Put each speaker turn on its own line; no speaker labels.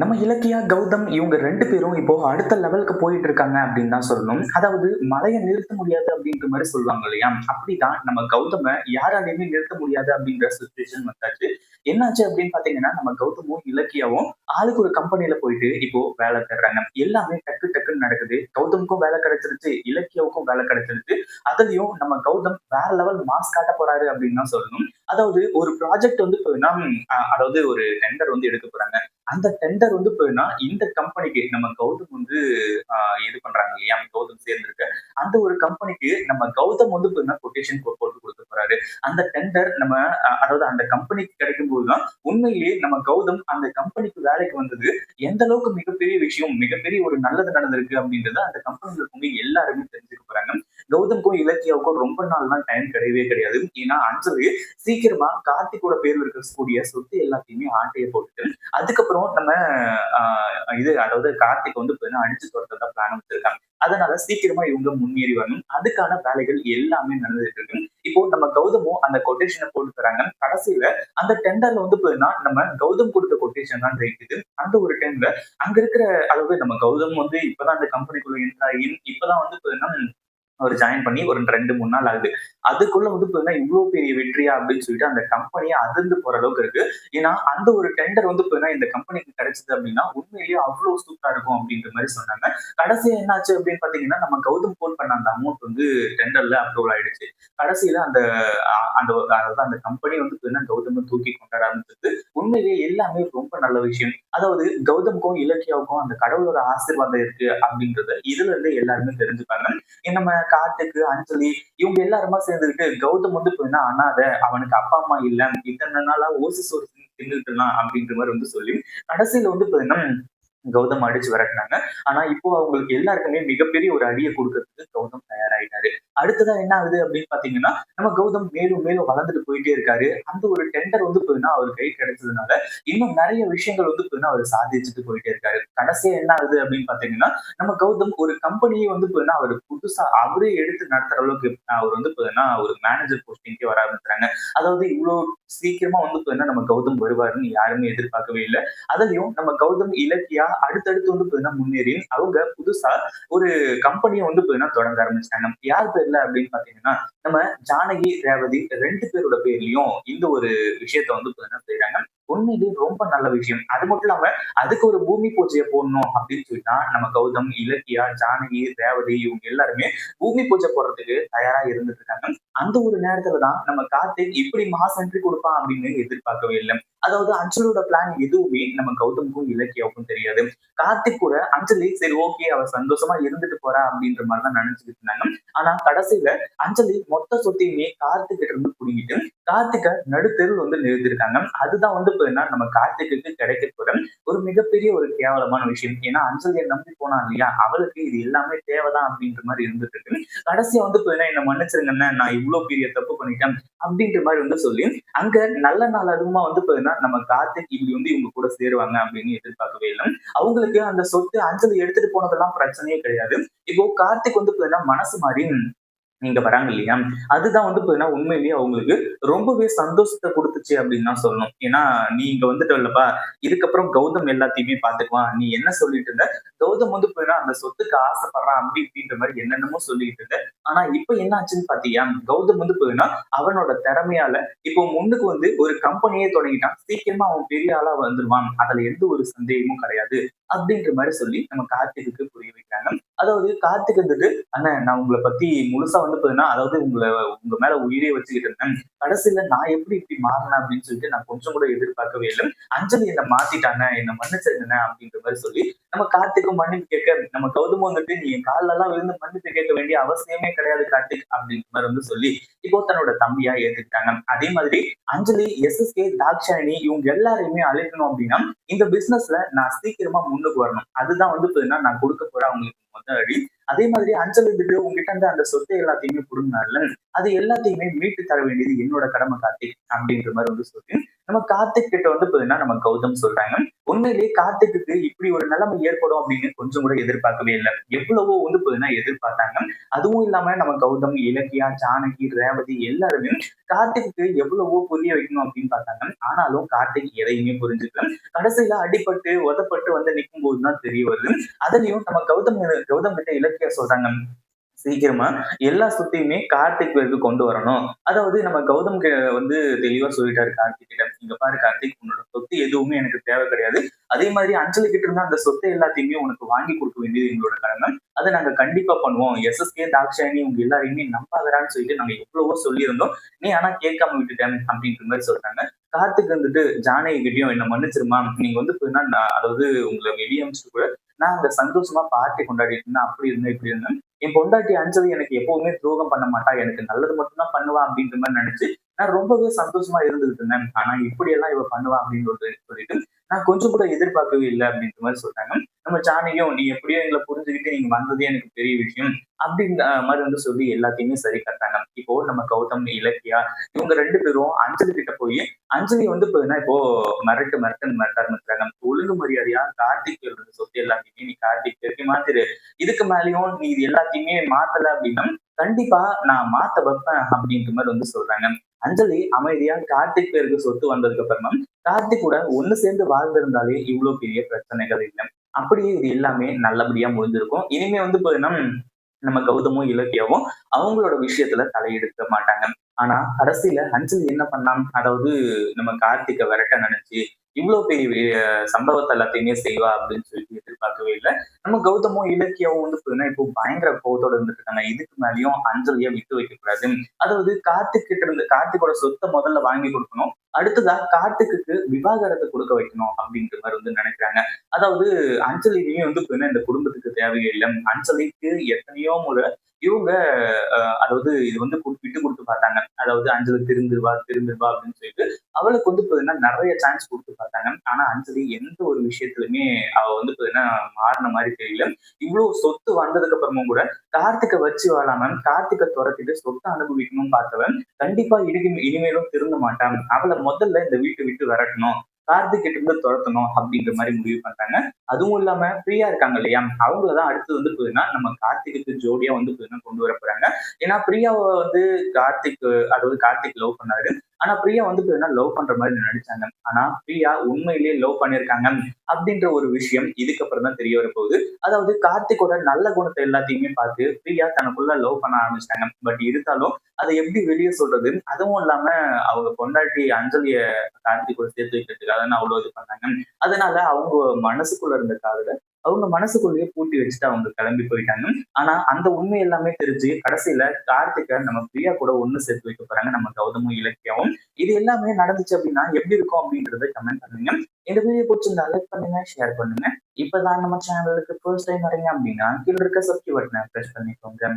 நம்ம இலக்கியா கௌதம் இவங்க ரெண்டு பேரும் இப்போ அடுத்த லெவலுக்கு போயிட்டு இருக்காங்க அப்படின்னு தான் சொல்லணும். அதாவது மலையை நிறுத்த முடியாது அப்படின்ற மாதிரி சொல்லுவாங்க இல்லையா? அப்படிதான் நம்ம கௌதம யாராலையுமே நிறுத்த முடியாது அப்படின்ற சுச்சுவேஷன் வந்தாச்சு. என்னாச்சு அப்படின்னு பாத்தீங்கன்னா நம்ம கௌதமும் இலக்கியாவும் ஆளுக்கு ஒரு கம்பெனில போயிட்டு இப்போ வேலை தர்றாங்க எல்லாமே டக்கு டக்குன்னு நடக்குது. கௌதமுக்கும் வேலை கிடைச்சிருச்சு இலக்கியாவுக்கும் வேலை கிடைச்சிருச்சு. அதுலயும் நம்ம கௌதம் வேற லெவல் மாஸ் காட்ட போறாரு அப்படின்னு தான் சொல்லணும். அதாவது ஒரு ப்ராஜெக்ட் வந்து அதாவது ஒரு டெண்டர் வந்து எடுக்க போறாங்க. அந்த டெண்டர் வந்து போயின்னா இந்த கம்பெனிக்கு நம்ம கௌதம் வந்து ஆஹ் இது பண்றாங்க இல்லையா? கௌதம் சேர்ந்திருக்க அந்த ஒரு கம்பெனிக்கு நம்ம கௌதம் வந்து போயின்னா கொட்டேஷன் போட்டு கொடுத்து போறாரு. அந்த டெண்டர் நம்ம அதாவது அந்த கம்பெனிக்கு கிடைக்கும் போதுதான் உண்மையிலேயே நம்ம கௌதம் அந்த கம்பெனிக்கு வேலைக்கு வந்தது. எந்த அளவுக்கு மிகப்பெரிய விஷயம் மிகப்பெரிய ஒரு நல்லது நடந்திருக்கு அப்படின்றத அந்த கம்பெனியில் இருக்கவங்க எல்லாருமே தெரிஞ்சுக்க போறாங்க. கௌதம்க்கும் இலக்கியாவுக்கும் ரொம்ப நாள் தான் டைம் கிடையவே கிடையாது. ஏன்னா அஞ்சலி சீக்கிரமா கார்த்திகோட பேர் இருக்கக்கூடிய சொத்து எல்லாத்தையுமே ஆட்டையை போட்டுட்டு அதுக்கப்புறம் நம்ம ஆஹ், இது அதாவது கார்த்திக் வந்து பார்த்தீங்கன்னா என்ன அடிச்சு துரத்ததா பிளான் வச்சிருக்காங்க. அதனால சீக்கிரமா இவங்க முன்னேறி வரணும். அதுக்கான வேலைகள் எல்லாமே நடந்துட்டு இருக்கு. இப்போ நம்ம கௌதமும் அந்த கொட்டேஷனை போட்டு தராங்க. கடைசியில அந்த டெண்டர்ல வந்து போதுன்னா நம்ம கௌதம் கொடுத்த கொட்டேஷன் தான் ஜெயிக்குது அந்த ஒரு டைம்ல அங்க இருக்கிற அதாவது நம்ம கௌதம் வந்து இப்பதான் அந்த கம்பெனிக்குள்ள என்ட்ரு இப்பதான் வந்து போதுன்னா அவர் ஜாயின் பண்ணி ஒரு ரெண்டு மூணு நாள் ஆகுது. அதுக்குள்ள வந்து பாத்தீங்கன்னா இவ்வளவு பெரிய வெற்றியா அப்படின்னு சொல்லிட்டு அந்த கம்பெனியை அதிர்ந்து போற அளவுக்கு இருக்கு. ஏன்னா அந்த ஒரு டெண்டர் வந்து பாத்தீங்கன்னா இந்த கம்பெனிக்கு கிடைச்சது அப்படின்னா உண்மையிலேயே அவ்வளவு சூப்பரா இருக்கும் அப்படின்ற மாதிரி சொன்னாங்க. கடைசியா என்னாச்சு அப்படின்னு பாத்தீங்கன்னா நம்ம கௌதம் போன் பண்ண அந்த அமௌண்ட் வந்து டெண்டர்ல அப்ரூவல் ஆயிடுச்சு. கடைசியில அந்த அந்த அதாவது அந்த கம்பெனி வந்து பாத்தீங்கன்னா கௌதம் தூக்கி கொண்டாட ஆரம்பிச்சது. உண்மையிலேயே எல்லாமே ரொம்ப நல்ல விஷயம். அதாவது கௌதம்க்கும் இலக்கியாவுக்கும் அந்த கடவுளோட ஆசீர்வாதம் இருக்கு அப்படின்றத இதுல இருந்து எல்லாருமே தெரிஞ்சுப்பாங்க. நம்ம காட்டுக்கு அஞ்சலி இவங்க எல்லாருமா சேர்ந்துருக்கு கௌதம் வந்து போயின்னா அண்ணாத அவனுக்கு அப்பா அம்மா இல்ல. இத்தனை நாளா ஓசி சோறு தின்னுட்டு இருந்தான் அப்படின்ற மாதிரி வந்து சொல்லி கடைசியில வந்து பாத்தீங்கன்னா கௌதம் அடிச்சு விரட்டினாங்க. ஆனா இப்போ அவங்களுக்கு எல்லாருக்குமே மிகப்பெரிய ஒரு அடியை கொடுக்கறதுக்கு கௌதம் தயாராயிட்டாரு. அடுத்ததான் என்ன ஆகுது அப்படின்னு பாத்தீங்கன்னா நம்ம கௌதம் மேலும் மேலும் வளர்ந்துட்டு போயிட்டே இருக்காரு. அந்த ஒரு டெண்டர் வந்து போயின்னா அவர் கை கிடைச்சதுனால இன்னும் நிறைய விஷயங்கள் வந்து போயின்னா அவர் சாதிச்சுட்டு போயிட்டே இருக்காரு. கடைசியா என்ன ஆகுது அப்படின்னு பாத்தீங்கன்னா நம்ம கௌதம் ஒரு கம்பெனியை வந்து போயின்னா அவர் புதுசா அவரே எடுத்து நடத்துற அளவுக்கு அவர் வந்து போயின்னா ஒரு மேனேஜர் போஸ்டிங்கே வர ஆரம்பிச்சுறாங்க அதாவது இவ்வளவு சீக்கிரமா வந்து போயின்னா நம்ம கௌதம் வருவாருன்னு யாருமே எதிர்பார்க்கவே இல்லை. அதுலயும் நம்ம கௌதம் இலக்கியா அடுத்தடுத்து வந்து போயின்னா முன்னேறி அவங்க புதுசா ஒரு கம்பெனியை வந்து பார்த்தீங்கன்னா தொடங்க ஆரம்பிச்சிட்டாங்க. யார் பேர்ல அப்படின்னு பாத்தீங்கன்னா நம்ம ஜானகி ரேவதி ரெண்டு பேரோட பேர்லயும் இந்த ஒரு விஷயத்த வந்து பார்த்தீங்கன்னா செய்யறாங்க உண்மையிலேயே ரொம்ப நல்ல விஷயம். அது மட்டும் இல்லாம அதுக்கு ஒரு பூமி பூஜையை போடணும் அப்படின்னு சொல்லிட்டா நம்ம கௌதம் இலக்கியா ஜானகி ரேவதி இவங்க எல்லாருமே பூமி பூஜை போடுறதுக்கு தயாரா இருந்துட்டு இருக்காங்க. அந்த ஒரு நேரத்துல தான் நம்ம கார்த்திக் இப்படி மாஸ் என்ட்ரி கொடுப்பான் அப்படின்னு எதிர்பார்க்கவே இல்லை. அதாவது அஞ்சலோட பிளான் எதுவுமே நம்ம கௌதமுக்கும் இலக்கியாவுக்கும் தெரியாது. கார்த்திக் கூட அஞ்சலி சரி ஓகே அவ சந்தோஷமா இருந்துட்டு போறா அப்படின்ற மாதிரி தான் நினைச்சுக்கிட்டு இருந்தாங்க. ஆனா கடைசியில அஞ்சலி மொத்த சொத்தையுமே கார்த்திக் கிட்ட இருந்து புடிங்கிட்டு கார்த்திகை நடுத்தெருவில் வந்து நிறுத்திருக்காங்க. அதுதான் வந்து இப்ப நம்ம கார்த்திக்கு கிடைக்கப்படும் ஒரு மிகப்பெரிய ஒரு கேவலமான விஷயம். ஏன்னா அஞ்சலியை நம்பி போனா இல்லையா? அவளுக்கு இது எல்லாமே தேவைதான் அப்படின்ற மாதிரி இருந்துட்டு இருக்கு. கடைசியா வந்து போயின்னா என்ன என்ன நான் இவ்வளவு பெரிய தப்பு பண்ணிட்டேன் அப்படின்ற மாதிரி வந்து சொல்லி அங்க நல்ல நாள் அதுவுமா வந்து இப்ப என்ன நம்ம கார்த்திக் இப்படி வந்து இவங்க கூட சேருவாங்க அப்படின்னு எதிர்பார்க்கவே இல்லை. அவங்களுக்கு அந்த சொத்து அஞ்சலி எடுத்துட்டு போனதெல்லாம் பிரச்சனையே கிடையாது. இப்போ கார்த்திக் வந்து இப்ப என்ன மனசு மாதிரி நீங்க வராங்க இல்லையா? அதுதான் வந்து பாத்தீங்கன்னா உண்மையிலேயே அவங்களுக்கு ரொம்பவே சந்தோஷத்தை கொடுத்துச்சு அப்படின்னு தான் சொல்லணும். ஏன்னா நீ இங்க வந்துட்டு இல்லப்பா இதுக்கப்புறம் கௌதம் எல்லாத்தையுமே பாத்துக்குவான் நீ என்ன சொல்லிட்டு இருந்த? கௌதம் வந்து பாத்தீங்கன்னா அந்த சொத்துக்கு ஆசைப்படுறான் அப்படி இப்படின்ற மாதிரி என்னென்னமோ சொல்லிட்டு இருந்த. ஆனா இப்ப என்ன ஆச்சுன்னு பாத்தியா? கௌதம் வந்து பாத்தீங்கன்னா அவனோட திறமையால இப்போ முன்னுக்கு வந்து ஒரு கம்பெனியே தொடங்கிட்டான். சீக்கிரமா அவன் பெரிய ஆளா வந்துருவான். அதுல எந்த ஒரு சந்தேகமும் கிடையாது. அப்படின்ற மாதிரி சொல்லி நம்ம கார்த்திக்கு புரிய வைக்கிறாங்க. அதாவது கார்த்திக் வந்துட்டு அண்ணன் நான் உங்களை பத்தி முழுசா வந்து பாத்தீங்கன்னா அதாவது உங்களை உங்க மேல உயிரே வச்சுக்கிட்டு இருந்தேன். கடைசியில நான் எப்படி இப்படி மாறினேன் அப்படின்னு சொல்லிட்டு நான் கொஞ்சம் கூட எதிர்பார்க்கவே இல்லை. அஞ்சலி என்னை மாத்திட்டாங்க என்ன மன்னிச்சிருந்தேன் அப்படின்ற மாதிரி சொல்லி நம்ம கார்த்திக்கும் மன்னிப்பு கேட்க நம்ம கௌதம் வந்துட்டு நீ என் எல்லாம் விழுந்து மன்னிப்பு கேட்க வேண்டிய அவசியமே கிடையாது கார்த்திக் அப்படின்ற மாதிரி வந்து சொல்லி இப்போ தன்னோட தம்பியா ஏத்துக்கிட்டாங்க. அதே மாதிரி அஞ்சலி எஸ்எஸ்கே தாக்ஷாயினி இவங்க எல்லாரையுமே அழைக்கணும் அப்படின்னா இந்த பிசினஸ்ல நான் சீக்கிரமா முன்னுக்கு வரணும். அதுதான் வந்து நான் கொடுக்க போற அவங்களுக்கு முதல் அடி அதே மாதிரி அஞ்சலி வந்துட்டு உங்ககிட்ட இருந்து அந்த சொத்தை எல்லாத்தையுமே புடுங்கினால அது எல்லாத்தையுமே மீட்டு தர வேண்டியது என்னோட கடமை கார்த்திக் அப்படின்ற மாதிரி வந்து சொல்லி நம்ம கார்த்திக் கிட்ட வந்து பாத்தீங்கன்னா நம்ம கௌதம் சொல்றாங்க. உண்மையிலேயே கார்த்திக்கு இப்படி ஒரு நிலைமை ஏற்படும் அப்படின்னு கொஞ்சம் கூட எதிர்பார்க்கவே இல்லை. எவ்வளவோ வந்து பாத்தீங்கன்னா எதிர்பார்த்தாங்க. அதுவும் இல்லாம நம்ம கௌதம் இலக்கியா ஜானகி ரேவதி எல்லாருமே கார்த்திக்கு எவ்வளவோ புரிய வைக்கணும் அப்படின்னு பார்த்தாங்க. ஆனாலும் கார்த்திக் எதையுமே புரிஞ்சுக்கல. கடைசியில அடிபட்டு உதப்பட்டு வந்து நிற்கும் போதுதான் தெரிய வருது. அதுலயும் நம்ம கௌதம் கௌதம் கிட்ட இலக்கியா சொல்றாங்க. சீக்கிரமா எல்லா சொத்தையுமே கார்த்திக் பேருக்கு கொண்டு வரணும். அதாவது நம்ம கௌதம் வந்து தெளிவா சொல்லிட்டாரு கார்த்திக் கிட்ட. இங்க பாரு கார்த்திக் உன்னோட சொத்து எதுவுமே எனக்கு தேவை கிடையாது. அதே மாதிரி அஞ்சலி கிட்ட இருந்தா அந்த சொத்தை எல்லாத்தையுமே உனக்கு வாங்கி கொடுக்க வேண்டியது எங்களோட கடமை. அதை நாங்க கண்டிப்பா பண்ணுவோம். எஸ்எஸ்கே தாக்ஷாயணி உங்க எல்லாரையுமே நம்பாதரான்னு சொல்லிட்டு நாங்க எவ்வளவோ சொல்லியிருந்தோம். நீ ஆனா கேட்காம விட்டுட்டேன் அப்படின்ற மாதிரி சொல்றாங்க. கார்த்திக் வந்துட்டு ஜானகி கிட்டயும் என்ன மன்னிச்சிருமா? நீங்க வந்து போயினா நான் அதாவது உங்களை வெளியே அமைச்சிட்டு கூட நான் அங்க சந்தோஷமா பார்ட்டி கொண்டாடிட்டு இருந்தேன். அப்படி இருந்தேன் இப்படி இருந்தேன். என் பொண்டாட்டி அஞ்சது எனக்கு எப்பவுமே துரோகம் பண்ண மாட்டா. எனக்கு நல்லது மட்டும்தான் பண்ணுவா அப்படின்ற மாதிரி நினைச்சு நான் ரொம்பவே சந்தோஷமா இருந்துகிட்டு இருந்தேன். ஆனா இப்படி எல்லாம் இவ பண்ணுவா அப்படின்னு சொல்லிட்டு நான் கொஞ்சம் கூட எதிர்பார்க்கவே இல்லை அப்படின்ற மாதிரி சொல்றாங்க. நம்ம ஜானகியும் நீ எப்படியோ எங்களை புரிஞ்சுக்கிட்டு நீங்க வந்ததே எனக்கு பெரிய விஷயம் அப்படின்ற மாதிரி வந்து சொல்லி எல்லாத்தையுமே சரி கட்டாங்க இப்போ நம்ம கௌதம் இலக்கியா இவங்க ரெண்டு பேரும் அஞ்சலி கிட்ட போய் அஞ்சலி வந்து பாத்தீங்கன்னா இப்போ மிரட்டு மிரட்டுன்னு மிரட்ட ஆரம்பிச்சாங்க ஒழுங்கு மரியாதையா கார்த்திக் இருந்த சொத்து எல்லாத்தையுமே நீ கார்த்திக் பேருக்கு மாத்திரு. இதுக்கு மேலயும் நீ இது எல்லாத்தையுமே மாத்தல அப்படின்னா கண்டிப்பா நான் மாத்த வைப்பேன் அப்படின்ற மாதிரி வந்து சொல்றாங்க. அஞ்சலி அமைதியா கார்த்திக் பேருக்கு சொத்து வந்ததுக்கு அப்புறமா கார்த்திக் கூட ஒண்ணு சேர்ந்து வாழ்ந்திருந்தாலே இவ்வளவு பெரிய பிரச்சனைகள் இல்லை. அப்படியே இது எல்லாமே நல்லபடியா முடிஞ்சிருக்கும். இனிமே வந்து பாத்தீங்கன்னா நம்ம கௌதமும் இலக்கியாவும் அவங்களோட விஷயத்துல தலையெடுக்க மாட்டாங்க. ஆனா கடைசியில அஞ்சலி என்ன பண்ணாம் அதாவது நம்ம கார்த்திகை விரட்ட நினைச்சு இவ்வளவு பெரிய சம்பவத்தை எல்லாத்தையுமே செய்வா அப்படின்னு சொல்லிட்டு எதிர்பார்க்கவே இல்லை. நம்ம கௌதமும் இலக்கியாவும் வந்து பாத்தீங்கன்னா இப்போ பயங்கர கோவத்தோட இருந்துட்டு இருக்காங்க. இதுக்கு மேலேயும் அஞ்சலியை விட்டு வைக்க கூடாது அதாவது கார்த்திக்கிட்ட இருந்து கார்த்திகோட சொத்தை முதல்ல வாங்கி கொடுக்கணும். அடுத்ததா கார்த்திக்கு விவாகரத்தை கொடுக்க வைக்கணும் அப்படின்ற மாதிரி வந்து நினைக்கிறாங்க. அதாவது அஞ்சலியுமே வந்து பாத்தீங்கன்னா இந்த குடும்பத்துக்கு தேவையே இல்லை. அஞ்சலிக்கு எத்தனையோ முறை இவங்க அஹ், அதாவது இது வந்து விட்டு கொடுத்து பார்த்தாங்க. அதாவது அஞ்சலி திருந்துருவா திருந்துருவா அப்படின்னு சொல்லிட்டு அவளுக்கு வந்து பார்த்தீங்கன்னா நிறைய சான்ஸ் கொடுத்து பார்த்தாங்க. ஆனா அஞ்சலி எந்த ஒரு விஷயத்துலயுமே அவ வந்து பார்த்தீங்கன்னா மாறின மாதிரி தெரியல. இவ்வளவு சொத்து வந்ததுக்கு அப்புறமும் கூட கார்த்திகை வச்சு வாழாம கார்த்திகை துரத்திட்டு சொத்தை அனுபவிக்கணும்னு பார்த்தவன் கண்டிப்பா இனிமே இனிமேலும் திருந்த மாட்டான். அவளை முதல்ல இந்த வீட்டை விட்டு விரட்டணும். கார்த்திக் கிட்ட இருந்து துரத்தணும் அப்படின்ற மாதிரி முடிவு பண்றாங்க அதுவும் இல்லாம ஃப்ரீயா இருக்காங்க இல்லையா? அவங்களதான் அடுத்து வந்து பாத்தீங்கன்னா நம்ம கார்த்திக்கு ஜோடியா வந்து பாத்தீங்கன்னா கொண்டு வர போறாங்க. ஏன்னா பிரியாவை வந்து கார்த்திக் அதாவது கார்த்திக் லவ் பண்ணாரு. ஆனா பிரியா வந்து என்ன லவ் பண்ற மாதிரி நடிச்சாங்க ஆனா பிரியா உண்மையிலேயே லவ் பண்ணிருக்காங்க அப்படின்ற ஒரு விஷயம் இதுக்கப்புறம் தான் தெரிய வர போகுது அதாவது கார்த்திகோட நல்ல குணத்தை எல்லாத்தையுமே பார்த்து பிரியா தனக்குள்ள லவ் பண்ண ஆரம்பிச்சிட்டாங்க. பட் இருந்தாலும் அதை எப்படி வெளியே சொல்றது? அதுவும் இல்லாம அவங்க பொண்டாட்டி அஞ்சலிய கார்த்திகோட சேர்த்து வைக்கிறதுக்காக அவ்வளவு இது பண்ணாங்க. அதனால அவங்க மனசுக்குள்ள இருந்த காதல அவங்க மனசுக்குள்ளேயே பூட்டி வச்சுட்டு அவங்க கிளம்பி போயிட்டாங்க. ஆனா அந்த உண்மை எல்லாமே தெரிஞ்சு கடைசியில கார்த்திகை நம்ம பிரியா கூட ஒண்ணு சேர்த்து வைக்க போறாங்க நம்ம கௌதமும் இலக்கியாவும். இது எல்லாமே நடந்துச்சு அப்படின்னா எப்படி இருக்கும் அப்படின்றத கமெண்ட் பண்ணுங்க. இந்த வீடியோ பிடிச்சிருந்தா லைக் பண்ணுங்க ஷேர் பண்ணுங்க. இப்பதான் நம்ம சேனலுக்கு ஃபர்ஸ்ட் டைம் வரீங்க அப்படின்னா கீழே இருக்க சப்ஸ்கிரைப் பட்டனை ப்ரெஸ் பண்ணிக்கோங்க.